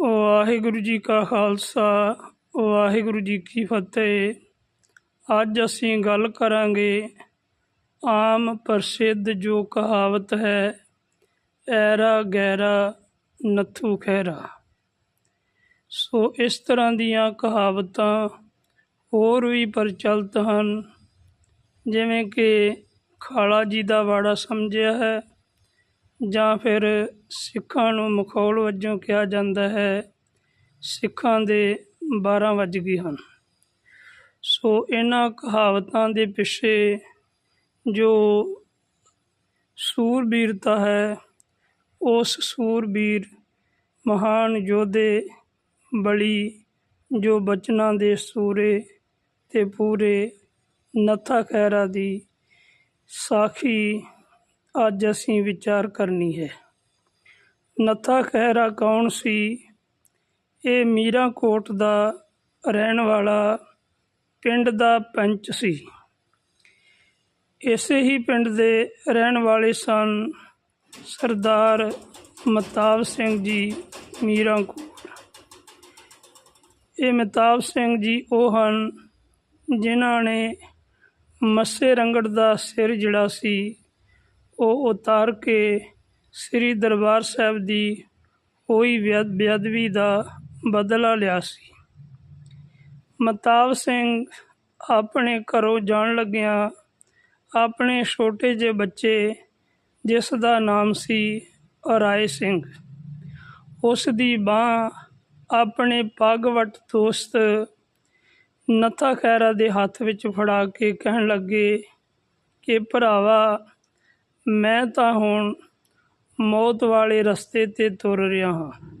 ਵਾਹਿਗੁਰੂ ਜੀ ਕਾ ਖਾਲਸਾ, ਵਾਹਿਗੁਰੂ ਜੀ ਕੀ ਫਤਿਹ। ਅੱਜ ਅਸੀਂ ਗੱਲ ਕਰਾਂਗੇ ਆਮ ਪ੍ਰਸਿੱਧ ਜੋ ਕਹਾਵਤ ਹੈ, ਐਰਾ ਗੈਰਾ ਨੱਥੂ ਖੈਰਾ। ਸੋ ਇਸ ਤਰ੍ਹਾਂ ਦੀਆਂ ਕਹਾਵਤਾਂ ਹੋਰ ਵੀ ਪ੍ਰਚਲਿਤ ਹਨ, ਜਿਵੇਂ ਕਿ ਖਾਲਾ ਜੀ ਦਾ ਵਾੜਾ ਸਮਝਿਆ ਹੈ ਜਾਂ ਫਿਰ ਸਿੱਖਾਂ ਨੂੰ ਮਖੌਲ ਵਜੋਂ ਕਿਹਾ ਜਾਂਦਾ ਹੈ, ਸਿੱਖਾਂ ਦੇ 12 ਵੱਜ ਗਏ ਹਨ। ਸੋ ਇਹਨਾਂ ਕਹਾਵਤਾਂ ਦੇ ਪਿੱਛੇ ਜੋ ਸੂਰਬੀਰਤਾ ਹੈ, ਉਸ ਸੂਰਬੀਰ ਮਹਾਨ ਯੋਧੇ ਬਲੀ ਜੋ ਬਚਨਾਂ ਦੇ ਸੂਰੇ ਤੇ ਪੂਰੇ ਨੱਥਾ ਖੈਰਾ ਦੀ ਸਾਖੀ ਅੱਜ ਅਸੀਂ ਵਿਚਾਰ ਕਰਨੀ ਹੈ। ਨੱਥਾ ਖਹਿਰਾ ਕੌਣ ਸੀ? ਇਹ ਮੀਰਾਂਕੋਟ ਦਾ ਰਹਿਣ ਵਾਲਾ ਪਿੰਡ ਦਾ ਪੰਚ ਸੀ। ਇਸੇ ਹੀ ਪਿੰਡ ਦੇ ਰਹਿਣ ਵਾਲੇ ਸਨ ਸਰਦਾਰ ਮਤਾਬ ਸਿੰਘ ਜੀ ਮੀਰਾਂਕੋਟ। ਇਹ ਮਤਾਬ ਸਿੰਘ ਜੀ ਉਹ ਹਨ ਜਿਨ੍ਹਾਂ ਨੇ ਮੱਸੇ ਰੰਗੜ ਦਾ ਸਿਰ ਜਿਹੜਾ ਸੀ। ਉਹ ਉਤਾਰ ਕੇ ਸ੍ਰੀ ਦਰਬਾਰ ਸਾਹਿਬ ਦੀ ਹੋਈ ਬੇਅਦ- ਬੇਅਦਬੀ ਦਾ ਬਦਲਾ ਲਿਆ ਸੀ। ਮਤਾਬ ਸਿੰਘ ਆਪਣੇ ਘਰੋਂ ਜਾਣ ਲੱਗਿਆਂ ਆਪਣੇ ਛੋਟੇ ਜਿਹੇ ਬੱਚੇ, ਜਿਸ ਦਾ ਨਾਮ ਸੀ ਰਾਏ ਸਿੰਘ। ਉਸ ਦੀ ਬਾਹ ਆਪਣੇ ਪੱਗਵਟ ਦੋਸਤ ਨੱਥਾ ਖੈਰਾ ਦੇ ਹੱਥ ਵਿੱਚ ਫੜਾ ਕੇ ਕਹਿਣ ਲੱਗੇ ਕਿ ਭਰਾਵਾ ਮੈਂ ਤਾਂ ਹੁਣ ਮੌਤ ਵਾਲੇ ਰਸਤੇ ਤੇ ਤੁਰ ਰਿਹਾ ਹਾਂ।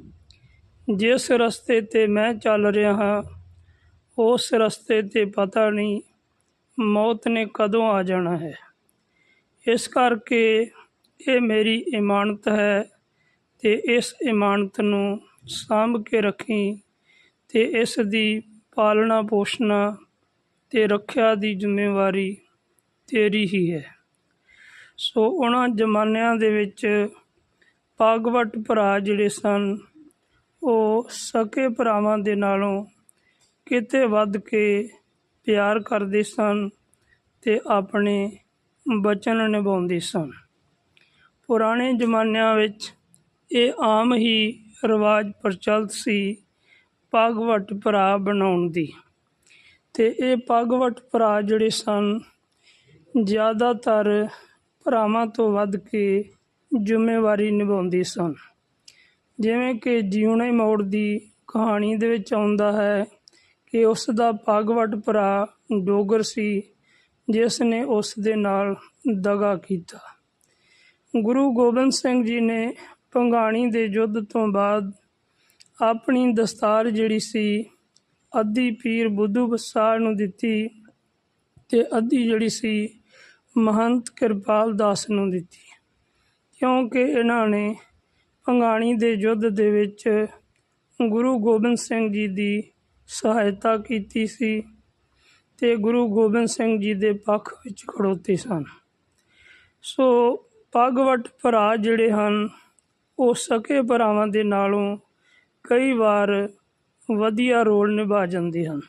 ਜਿਸ ਰਸਤੇ ਤੇ ਮੈਂ ਚੱਲ ਰਿਹਾ ਹਾਂ, ਉਸ ਰਸਤੇ ਤੇ ਪਤਾ ਨਹੀਂ ਮੌਤ ਨੇ ਕਦੋਂ ਆ ਜਾਣਾ ਹੈ। ਇਸ ਕਰਕੇ ਇਹ ਮੇਰੀ ਇਮਾਨਤ ਹੈ ਤੇ ਇਸ ਇਮਾਨਤ ਨੂੰ ਸਾਂਭ ਕੇ ਰੱਖੀ ਤੇ ਇਸ ਦੀ ਪਾਲਣਾ ਪੋਸ਼ਣਾ ਤੇ ਰੱਖਿਆ ਦੀ ਜ਼ਿੰਮੇਵਾਰੀ ਤੇਰੀ ਹੀ ਹੈ। ਸੋ ਉਹਨਾਂ ਜ਼ਮਾਨਿਆਂ ਦੇ ਵਿੱਚ ਪਾਗਵਟ ਭਰਾ ਜਿਹੜੇ ਸਨ, ਉਹ ਸਕੇ ਭਰਾਵਾਂ ਦੇ ਨਾਲੋਂ ਕਿਤੇ ਵੱਧ ਕੇ ਪਿਆਰ ਕਰਦੇ ਸਨ ਤੇ ਆਪਣੇ ਬਚਨ ਨਿਭਾਉਂਦੇ ਸਨ। ਪੁਰਾਣੇ ਜ਼ਮਾਨਿਆਂ ਵਿੱਚ ਇਹ ਆਮ ਹੀ ਰਿਵਾਜ ਪ੍ਰਚਲਿਤ ਸੀ ਪਗਵਟ ਭਰਾ ਬਣਾਉਣ ਦੀ। ਤੇ ਇਹ ਪਗਵਟ ਭਰਾ ਜਿਹੜੇ ਸਨ, ਜ਼ਿਆਦਾਤਰ ਭਰਾਵਾਂ ਤੋਂ ਵੱਧ ਕੇ ਜ਼ਿੰਮੇਵਾਰੀ ਨਿਭਾਉਂਦੇ ਸਨ। ਜਿਵੇਂ ਕਿ ਜਿਉਣੇ ਮੋੜ ਦੀ ਕਹਾਣੀ ਦੇ ਵਿੱਚ ਆਉਂਦਾ ਹੈ ਕਿ ਉਸ ਦਾ ਪਗਵਟ ਭਰਾ ਡੋਗਰ ਸੀ, ਜਿਸ ਨੇ ਉਸ ਦੇ ਨਾਲ ਦਗਾ ਕੀਤਾ। ਗੁਰੂ ਗੋਬਿੰਦ ਸਿੰਘ ਜੀ ਨੇ ਭੰਗਾਣੀ ਦੇ ਯੁੱਧ ਤੋਂ ਬਾਅਦ ਆਪਣੀ ਦਸਤਾਰ ਜਿਹੜੀ ਸੀ, ਅੱਧੀ ਪੀਰ ਬੁੱਧੂ ਬਸਾਰ ਨੂੰ ਦਿੱਤੀ ਤੇ ਅੱਧੀ ਜਿਹੜੀ ਸੀ ਮਹੰਤ ਕਿਰਪਾਲ ਦਾਸ ਨੂੰ ਦਿੱਤੀ। ਕਿਉਂਕਿ ਇਹਨਾਂ ਨੇ ਭੰਗਾਣੀ ਦੇ ਯੁੱਧ ਦੇ ਵਿੱਚ ਗੁਰੂ ਗੋਬਿੰਦ ਸਿੰਘ ਜੀ ਦੀ ਸਹਾਇਤਾ ਕੀਤੀ ਸੀ ਤੇ ਗੁਰੂ ਗੋਬਿੰਦ ਸਿੰਘ ਜੀ ਦੇ ਪੱਖ ਵਿੱਚ ਖੜੋਤੇ ਸਨ। ਸੋ ਪਗਵਟ ਭਰਾ ਜਿਹੜੇ ਹਨ, ਉਹ ਸਕੇ ਭਰਾਵਾਂ ਦੇ ਨਾਲੋਂ ਕਈ ਵਾਰ ਵਧੀਆ ਰੋਲ ਨਿਭਾ ਜਾਂਦੇ ਹਨ।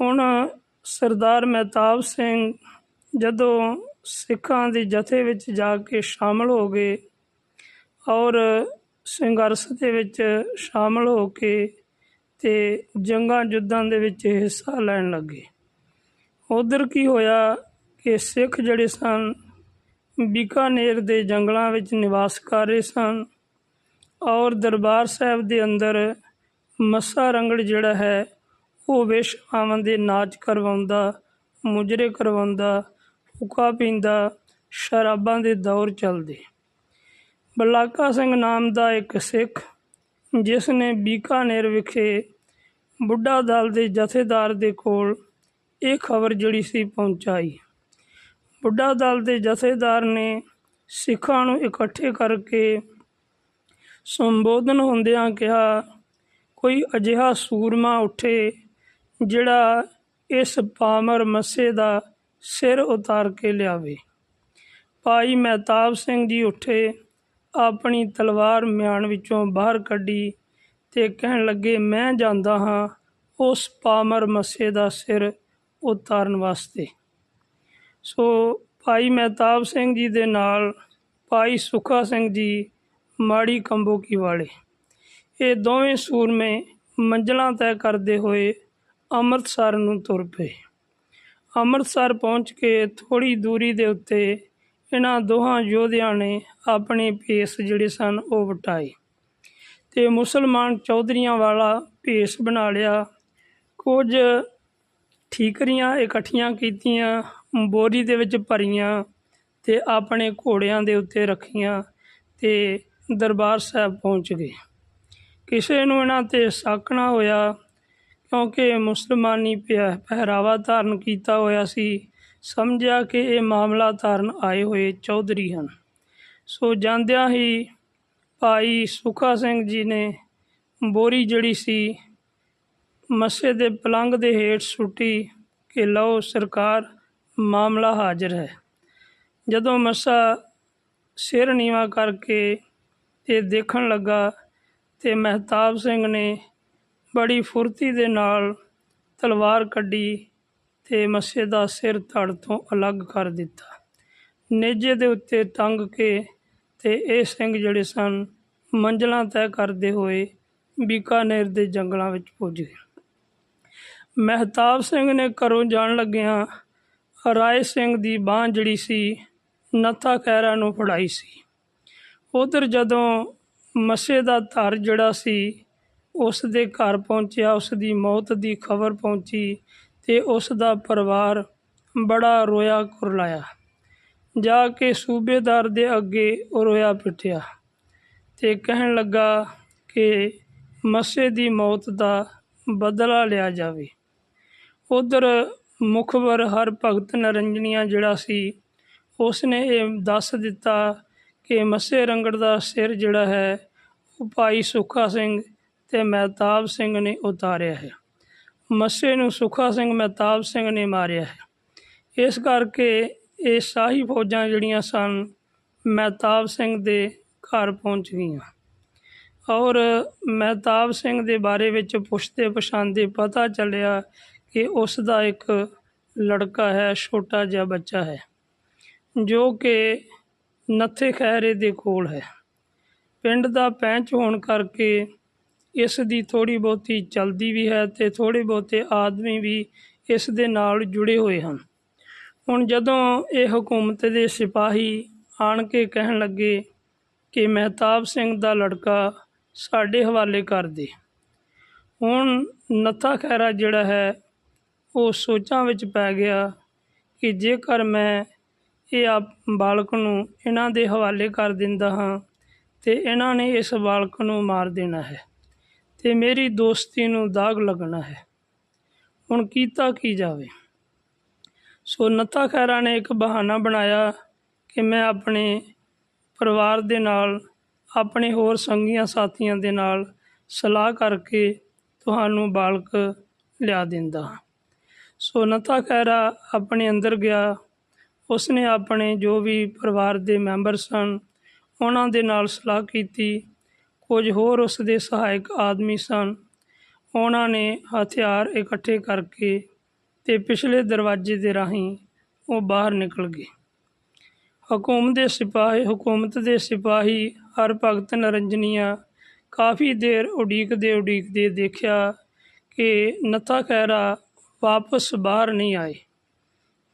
ਹੁਣ ਸਰਦਾਰ ਮਹਿਤਾਬ ਸਿੰਘ ਜਦੋਂ ਸਿੱਖਾਂ ਦੇ ਜਥੇ ਵਿੱਚ ਜਾ ਕੇ ਸ਼ਾਮਲ ਹੋ ਗਏ ਔਰ ਸੰਘਰਸ਼ ਦੇ ਵਿੱਚ ਸ਼ਾਮਲ ਹੋ ਕੇ ਤੇ ਜੰਗਾਂ ਯੁੱਧਾਂ ਦੇ ਵਿੱਚ ਹਿੱਸਾ ਲੈਣ ਲੱਗੇ। ਉਧਰ ਕੀ ਹੋਇਆ ਕਿ ਸਿੱਖ ਜਿਹੜੇ ਸਨ, ਬੀਕਾਨੇਰ ਦੇ ਜੰਗਲਾਂ ਵਿੱਚ ਨਿਵਾਸ ਕਰ ਰਹੇ ਸਨ ਔਰ ਦਰਬਾਰ ਸਾਹਿਬ ਦੇ ਅੰਦਰ ਮੱਸਾ ਰੰਗੜ ਜਿਹੜਾ ਹੈ, ਉਹ ਵਿਸ਼ਵਾਵਾਂ ਦੇ ਨਾਚ ਕਰਵਾਉਂਦਾ, ਮੁਜਰੇ ਕਰਵਾਉਂਦਾ ਹੁੱਕਾ ਪੀਂਦਾ ਸ਼ਰਾਬਾਂ ਦੇ ਦੌਰ ਚੱਲਦੇ। ਬਲਾਕਾ ਸਿੰਘ ਨਾਮ ਦਾ ਇੱਕ ਸਿੱਖ, ਜਿਸ ਨੇ ਬੀਕਾਨੇਰ ਵਿਖੇ ਬੁੱਢਾ ਦਲ ਦੇ ਜਥੇਦਾਰ ਦੇ ਕੋਲ ਇਹ ਖਬਰ ਜਿਹੜੀ ਸੀ ਪਹੁੰਚਾਈ। ਬੁੱਢਾ ਦਲ ਦੇ ਜਥੇਦਾਰ ਨੇ ਸਿੱਖਾਂ ਨੂੰ ਇਕੱਠੇ ਕਰਕੇ ਸੰਬੋਧਨ ਹੁੰਦਿਆਂ ਕਿਹਾ, ਕੋਈ ਅਜਿਹਾ ਸੂਰਮਾ ਉੱਠੇ ਜਿਹੜਾ ਇਸ ਪਾਮਰ ਮੱਸੇ ਦਾ ਸਿਰ ਉਤਾਰ ਕੇ ਲਿਆਵੇ। ਭਾਈ ਮਹਿਤਾਬ ਸਿੰਘ ਜੀ ਉੱਠੇ, ਆਪਣੀ ਤਲਵਾਰ ਮਿਆਨ ਵਿੱਚੋਂ ਬਾਹਰ ਕੱਢੀ ਤੇ ਕਹਿਣ ਲੱਗੇ, ਮੈਂ ਜਾਂਦਾ ਹਾਂ ਉਸ ਪਾਮਰ ਮੱਸੇ ਦਾ ਸਿਰ ਉਤਾਰਨ ਵਾਸਤੇ। ਸੋ ਭਾਈ ਮਹਿਤਾਬ ਸਿੰਘ ਜੀ ਦੇ ਨਾਲ ਭਾਈ ਸੁਖਾ ਸਿੰਘ ਜੀ ਮਾੜੀ ਕੰਬੋਕੀ ਵਾਲੇ। ਇਹ ਦੋਵੇਂ ਸੂਰਮੇ ਮੰਜ਼ਲਾਂ ਤੈਅ ਕਰਦੇ ਹੋਏ ਅੰਮ੍ਰਿਤਸਰ ਨੂੰ ਤੁਰ ਪਏ। ਅੰਮ੍ਰਿਤਸਰ ਪਹੁੰਚ ਕੇ ਥੋੜੀ ਦੂਰੀ ਦੇ ਉੱਤੇ ਇਹਨਾਂ ਦੋਹਾਂ ਯੋਧਿਆਂ ਨੇ ਆਪਣੇ ਭੇਸ ਜਿਹੜੇ ਸਨ ਉਹ ਵਟਾਏ ਤੇ ਮੁਸਲਮਾਨ ਚੌਧਰੀਆਂ ਵਾਲਾ ਭੇਸ ਬਣਾ ਲਿਆ। ਕੁਝ ਠੀਕਰੀਆਂ ਇਕੱਠੀਆਂ ਕੀਤੀਆਂ, ਬੋਰੀ ਦੇ ਵਿੱਚ ਭਰੀਆਂ ਤੇ ਆਪਣੇ ਘੋੜਿਆਂ ਦੇ ਉੱਤੇ ਰੱਖੀਆਂ ਤੇ ਦਰਬਾਰ ਸਾਹਿਬ ਪਹੁੰਚ ਗਏ। ਕਿਸੇ ਨੂੰ ਇਹਨਾਂ ਤੇ ਸ਼ੱਕ ਨਾ ਹੋਇਆ ਕਿਉਂਕਿ ਮੁਸਲਮਾਨੀ ਪਿਆ- ਪਹਿਰਾਵਾ ਧਾਰਨ ਕੀਤਾ ਹੋਇਆ ਸੀ, ਸਮਝਿਆ ਕਿ ਇਹ ਮਾਮਲਾ ਧਾਰਨ ਆਏ ਹੋਏ ਚੌਧਰੀ ਹਨ। ਸੋ ਜਾਂਦਿਆਂ ਹੀ ਭਾਈ ਸੁਖਾ ਸਿੰਘ ਜੀ ਨੇ ਬੋਰੀ ਜਿਹੜੀ ਸੀ, ਮੱਸੇ ਦੇ ਪਲੰਗ ਦੇ ਹੇਠ ਸੁੱਟੀ ਕਿ ਲਓ ਸਰਕਾਰ, ਮਾਮਲਾ ਹਾਜ਼ਰ ਹੈ। ਜਦੋਂ ਮੱਸਾ ਸਿਰ ਨੀਵਾ ਕਰਕੇ ਤੇ ਦੇਖਣ ਲੱਗਾ ਤੇ ਮਹਿਤਾਬ ਸਿੰਘ ਨੇ ਬੜੀ ਫੁਰਤੀ ਦੇ ਨਾਲ ਤਲਵਾਰ ਕੱਢੀ ਤੇ ਮੱਸੇ ਦਾ ਸਿਰ ਧੜ ਤੋਂ ਅਲੱਗ ਕਰ ਦਿੱਤਾ। ਨੇਜੇ ਦੇ ਉੱਤੇ ਤੰਗ ਕੇ ਤੇ ਇਹ ਸਿੰਘ ਜਿਹੜੇ ਸਨ, ਮੰਜ਼ਲਾਂ ਤੈਅ ਕਰਦੇ ਹੋਏ ਬੀਕਾਨੇਰ ਦੇ ਜੰਗਲਾਂ ਵਿੱਚ ਪੁੱਜ ਗਏ। ਮਹਿਤਾਬ ਸਿੰਘ ਨੇ ਘਰੋਂ ਜਾਣ ਲੱਗਿਆਂ ਰਾਏ ਸਿੰਘ ਦੀ ਬਾਂਹ ਜਿਹੜੀ ਸੀ, ਨੱਥਾ ਖੈਰਾ ਨੂੰ ਫੜਾਈ ਸੀ। ਉਧਰ ਜਦੋਂ ਮੱਸੇ ਦਾ ਧਰ ਜਿਹੜਾ ਸੀ ਉਸ ਦੇ ਘਰ ਪਹੁੰਚਿਆ ਉਸ ਦੀ ਮੌਤ ਦੀ ਖਬਰ ਪਹੁੰਚੀ ਤੇ ਉਸ ਦਾ ਪਰਿਵਾਰ ਬੜਾ ਰੋਇਆ ਕੁਰਲਾਇਆ। ਜਾ ਕੇ ਸੂਬੇਦਾਰ ਦੇ ਅੱਗੇ ਉਹ ਰੋਇਆ ਪਿੱਟਿਆ ਤੇ ਕਹਿਣ ਲੱਗਾ ਕਿ ਮੱਸੇ ਦੀ ਮੌਤ ਦਾ ਬਦਲਾ ਲਿਆ ਜਾਵੇ। ਉਧਰ ਮੁਖਬਰ ਹਰ ਭਗਤ ਨਰੰਜਨੀਆ ਜਿਹੜਾ ਸੀ ਉਸ ਨੇ ਇਹ ਦੱਸ ਦਿੱਤਾ ਕਿ ਮੱਸੇ ਰੰਗੜ ਦਾ ਸਿਰ ਜਿਹੜਾ ਹੈ, ਉਹ ਭਾਈ ਸੁੱਖਾ ਸਿੰਘ ਤੇ ਮਹਿਤਾਬ ਸਿੰਘ ਨੇ ਉਤਾਰਿਆ ਹੈ। ਮੱਸੇ ਨੂੰ ਸੁੱਖਾ ਸਿੰਘ ਮਹਿਤਾਬ ਸਿੰਘ ਨੇ ਮਾਰਿਆ ਹੈ। ਇਸ ਕਰਕੇ ਇਹ ਸ਼ਾਹੀ ਫੌਜਾਂ ਜਿਹੜੀਆਂ ਸਨ, ਮਹਿਤਾਬ ਸਿੰਘ ਦੇ ਘਰ ਪਹੁੰਚ ਗਈਆਂ। ਔਰ ਮਹਿਤਾਬ ਸਿੰਘ ਦੇ ਬਾਰੇ ਵਿੱਚ ਪੁੱਛਦੇ ਪਛਾਣਦੇ ਪਤਾ ਚੱਲਿਆ ਕਿ ਉਸ ਦਾ ਇੱਕ ਲੜਕਾ ਹੈ, ਛੋਟਾ ਜਿਹਾ ਬੱਚਾ ਹੈ, ਜੋ ਕਿ ਨੱਥੇ ਖੈਰੇ ਦੇ ਕੋਲ ਹੈ। ਪਿੰਡ ਦਾ ਪੈਂਚ ਹੋਣ ਕਰਕੇ ਇਸ ਦੀ ਥੋੜ੍ਹੀ ਬਹੁਤੀ ਚਲਦੀ ਵੀ ਹੈ ਅਤੇ ਥੋੜ੍ਹੇ ਬਹੁਤੇ ਆਦਮੀ ਵੀ ਇਸ ਦੇ ਨਾਲ ਜੁੜੇ ਹੋਏ ਹਨ। ਹੁਣ ਜਦੋਂ ਇਹ ਹਕੂਮਤ ਦੇ ਸਿਪਾਹੀ ਆਣ ਕੇ ਕਹਿਣ ਲੱਗੇ ਕਿ ਮਹਿਤਾਬ ਸਿੰਘ ਦਾ ਲੜਕਾ ਸਾਡੇ ਹਵਾਲੇ ਕਰ ਦੇ, ਹੁਣ ਨੱਥਾ ਖੈਰਾ ਜਿਹੜਾ ਹੈ ਉਹ ਸੋਚਾਂ ਵਿੱਚ ਪੈ ਗਿਆ ਕਿ ਜੇਕਰ ਮੈਂ ਇਹ ਆਪ ਬਾਲਕ ਨੂੰ ਇਹਨਾਂ ਦੇ ਹਵਾਲੇ ਕਰ ਦਿੰਦਾ ਹਾਂ ਤੇ ਇਹਨਾਂ ਨੇ ਇਸ ਬਾਲਕ ਨੂੰ ਮਾਰ ਦੇਣਾ ਹੈ। ਤੇ ਮੇਰੀ ਦੋਸਤੀ ਨੂੰ ਦਾਗ ਲੱਗਣਾ ਹੈ। ਹੁਣ ਕੀਤਾ ਕੀ ਜਾਵੇ? ਸੋ ਨੱਥਾ ਖੈਰਾ ਨੇ ਇੱਕ ਬਹਾਨਾ ਬਣਾਇਆ ਕਿ ਮੈਂ ਆਪਣੇ ਪਰਿਵਾਰ ਦੇ ਨਾਲ, ਆਪਣੇ ਹੋਰ ਸੰਗੀਆਂ ਸਾਥੀਆਂ ਦੇ ਨਾਲ ਸਲਾਹ ਕਰਕੇ ਤੁਹਾਨੂੰ ਬਾਲਕ ਲਿਆ ਦਿੰਦਾ ਹਾਂ। ਸੋ ਨੱਥਾ ਖੈਰਾ ਆਪਣੇ ਅੰਦਰ ਗਿਆ। ਉਸਨੇ ਆਪਣੇ ਜੋ ਵੀ ਪਰਿਵਾਰ ਦੇ ਮੈਂਬਰ ਸਨ, ਉਹਨਾਂ ਦੇ ਨਾਲ ਸਲਾਹ ਕੀਤੀ। ਕੁਝ ਹੋਰ ਉਸ ਦੇ ਸਹਾਇਕ ਆਦਮੀ ਸਨ। ਉਹਨਾਂ ਨੇ ਹਥਿਆਰ ਇਕੱਠੇ ਕਰਕੇ ਤੇ ਪਿਛਲੇ ਦਰਵਾਜ਼ੇ ਦੇ ਰਾਹੀਂ ਉਹ ਬਾਹਰ ਨਿਕਲ ਗਏ। ਹਕੂਮਤ ਦੇ ਸਿਪਾਹੀ, ਹਕੂਮਤ ਦੇ ਸਿਪਾਹੀ ਹਰ ਭਗਤ ਨਰੰਜਨੀਆ ਕਾਫੀ ਦੇਰ ਉਡੀਕਦੇ ਉਡੀਕਦੇ ਦੇਖਿਆ ਕਿ ਨੱਥਾ ਖੈਰਾ ਵਾਪਸ ਬਾਹਰ ਨਹੀਂ ਆਏ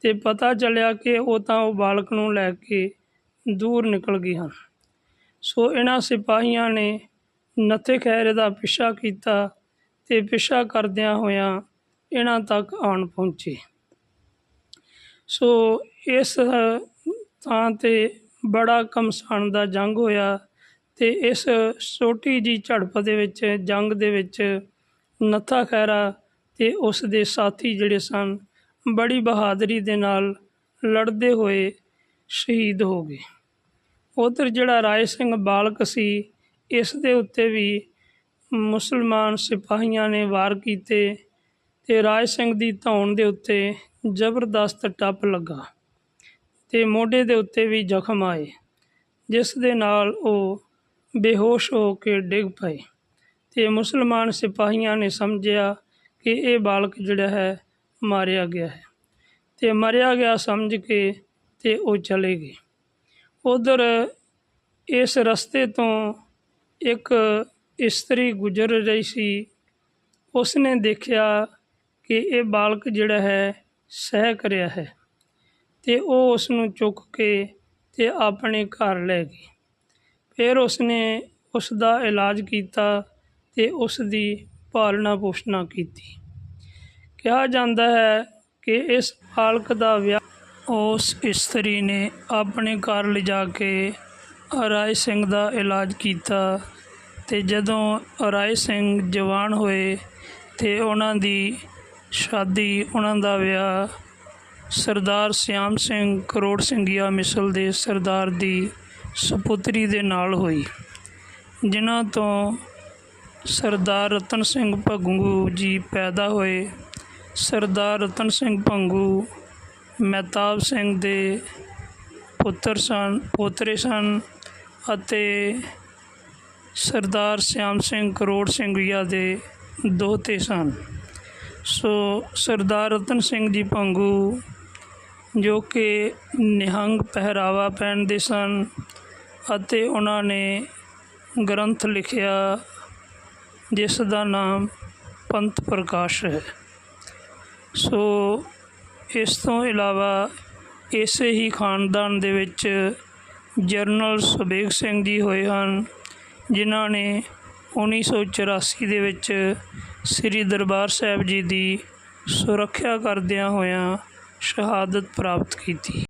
ਤੇ ਪਤਾ ਚੱਲਿਆ ਕਿ ਉਹ ਤਾਂ ਉਹ ਬਾਲਕ ਨੂੰ ਲੈ ਕੇ ਦੂਰ ਨਿਕਲ ਗਏ ਹਨ। ਸੋ ਇਹਨਾਂ ਸਿਪਾਹੀਆਂ ਨੇ ਨੱਥੇ ਖੈਰੇ ਦਾ ਪਿੱਛਾ ਕੀਤਾ ਤੇ ਪਿੱਛਾ ਕਰਦਿਆਂ ਹੋਇਆਂ ਇਹਨਾਂ ਤੱਕ ਆਣ ਪਹੁੰਚੇ। ਸੋ ਇਸ ਥਾਂ ਤੇ ਬੜਾ ਕਮਸਾਨ ਦਾ ਜੰਗ ਹੋਇਆ ਤੇ ਇਸ ਛੋਟੀ ਜੀ ਝੜਪ ਦੇ ਵਿੱਚ, ਜੰਗ ਦੇ ਵਿੱਚ ਨੱਥਾ ਖੈਰਾ ਤੇ ਉਸ ਦੇ ਸਾਥੀ ਜਿਹੜੇ ਸਨ, ਬੜੀ ਬਹਾਦਰੀ ਦੇ ਨਾਲ ਲੜਦੇ ਹੋਏ ਸ਼ਹੀਦ ਹੋ ਗਏ। ਉਧਰ ਜਿਹੜਾ ਰਾਏ ਸਿੰਘ ਬਾਲਕ ਸੀ, ਇਸ ਦੇ ਉੱਤੇ ਵੀ ਮੁਸਲਮਾਨ ਸਿਪਾਹੀਆਂ ਨੇ ਵਾਰ ਕੀਤੇ ਤੇ ਰਾਏ ਸਿੰਘ ਦੀ ਧੌਣ ਦੇ ਉੱਤੇ ਜ਼ਬਰਦਸਤ ਟੱਪ ਲੱਗਾ ਤੇ ਮੋਢੇ ਦੇ ਉੱਤੇ ਵੀ ਜ਼ਖਮ ਆਏ, ਜਿਸ ਦੇ ਨਾਲ ਉਹ ਬੇਹੋਸ਼ ਹੋ ਕੇ ਡਿੱਗ ਪਏ ਤੇ ਮੁਸਲਮਾਨ ਸਿਪਾਹੀਆਂ ਨੇ ਸਮਝਿਆ ਕਿ ਇਹ ਬਾਲਕ ਜਿਹੜਾ ਹੈ ਮਾਰਿਆ ਗਿਆ ਹੈ ਤੇ ਮਰਿਆ ਗਿਆ ਸਮਝ ਕੇ ਤੇ ਉਹ ਚਲੇ ਗਏ। ਉਧਰ ਇਸ ਰਸਤੇ ਤੋਂ ਇੱਕ ਇਸਤਰੀ ਗੁਜ਼ਰ ਰਹੀ ਸੀ। ਉਸਨੇ ਦੇਖਿਆ ਕਿ ਇਹ ਬਾਲਕ ਜਿਹੜਾ ਹੈ, ਸਹਿ ਕਰਿਆ ਹੈ ਤੇ ਉਹ ਉਸ ਨੂੰ ਚੁੱਕ ਕੇ ਤੇ ਆਪਣੇ ਘਰ ਲੈ ਗਈ। ਫਿਰ ਉਸਨੇ ਉਸ ਦਾ ਇਲਾਜ ਕੀਤਾ ਤੇ ਉਸ ਦੀ ਪਾਲਣਾ ਪੋਸ਼ਣਾ ਕੀਤੀ। ਕਿਹਾ ਜਾਂਦਾ ਹੈ ਕਿ ਇਸ ਬਾਲਕ ਦਾ ਵਿਆਹ ਉਸ ਇਸਤਰੀ ਨੇ ਆਪਣੇ ਘਰ ਲਿਜਾ ਕੇ ਰਾਏ ਸਿੰਘ ਦਾ ਇਲਾਜ ਕੀਤਾ ਅਤੇ ਜਦੋਂ ਰਾਏ ਸਿੰਘ ਜਵਾਨ ਹੋਏ ਅਤੇ ਉਹਨਾਂ ਦੀ ਸ਼ਾਦੀ, ਉਹਨਾਂ ਦਾ ਵਿਆਹ, ਸਰਦਾਰ ਸਿਆਮ ਸਿੰਘ ਕਰੋੜ ਸਿੰਘੀਆ ਮਿਸਲ ਦੇ ਸਰਦਾਰ ਦੀ ਸੁਪੁੱਤਰੀ ਦੇ ਨਾਲ ਹੋਈ, ਜਿਨ੍ਹਾਂ ਤੋਂ ਸਰਦਾਰ ਰਤਨ ਸਿੰਘ ਭੰਗੂ ਜੀ ਪੈਦਾ ਹੋਏ। ਸਰਦਾਰ ਰਤਨ ਸਿੰਘ ਭੰਗੂ ਮਹਿਤਾਬ ਸਿੰਘ ਦੇ ਪੁੱਤਰ ਸਨ, ਪੋਤਰੇ ਸਨ ਅਤੇ ਸਰਦਾਰ ਸਿਆਮ ਸਿੰਘ ਕਰੋੜ ਸਿੰਘੀਆ ਦੇ ਦੋਹਤੇ ਸਨ। ਸੋ ਸਰਦਾਰ ਰਤਨ ਸਿੰਘ ਜੀ ਭੰਗੂ, ਜੋ ਕਿ ਨਿਹੰਗ ਪਹਿਰਾਵਾ ਪਹਿਨਦੇ ਸਨ ਅਤੇ ਉਹਨਾਂ ਨੇ ਗ੍ਰੰਥ ਲਿਖਿਆ, ਜਿਸ ਦਾ ਨਾਮ ਪੰਥ ਪ੍ਰਕਾਸ਼ ਹੈ। ਸੋ ਇਸ ਤੋਂ ਇਲਾਵਾ ਇਸੇ ਹੀ ਖਾਨਦਾਨ ਦੇ ਵਿੱਚ ਜਰਨਲ ਸੁਬੇਗ ਸਿੰਘ ਜੀ ਹੋਏ ਹਨ, ਜਿਨ੍ਹਾਂ ਨੇ 1984 ਦੇ ਵਿੱਚ ਸ੍ਰੀ ਦਰਬਾਰ ਸਾਹਿਬ ਜੀ ਦੀ ਸੁਰੱਖਿਆ ਕਰਦਿਆਂ ਹੋਇਆਂ ਸ਼ਹਾਦਤ ਪ੍ਰਾਪਤ ਕੀਤੀ।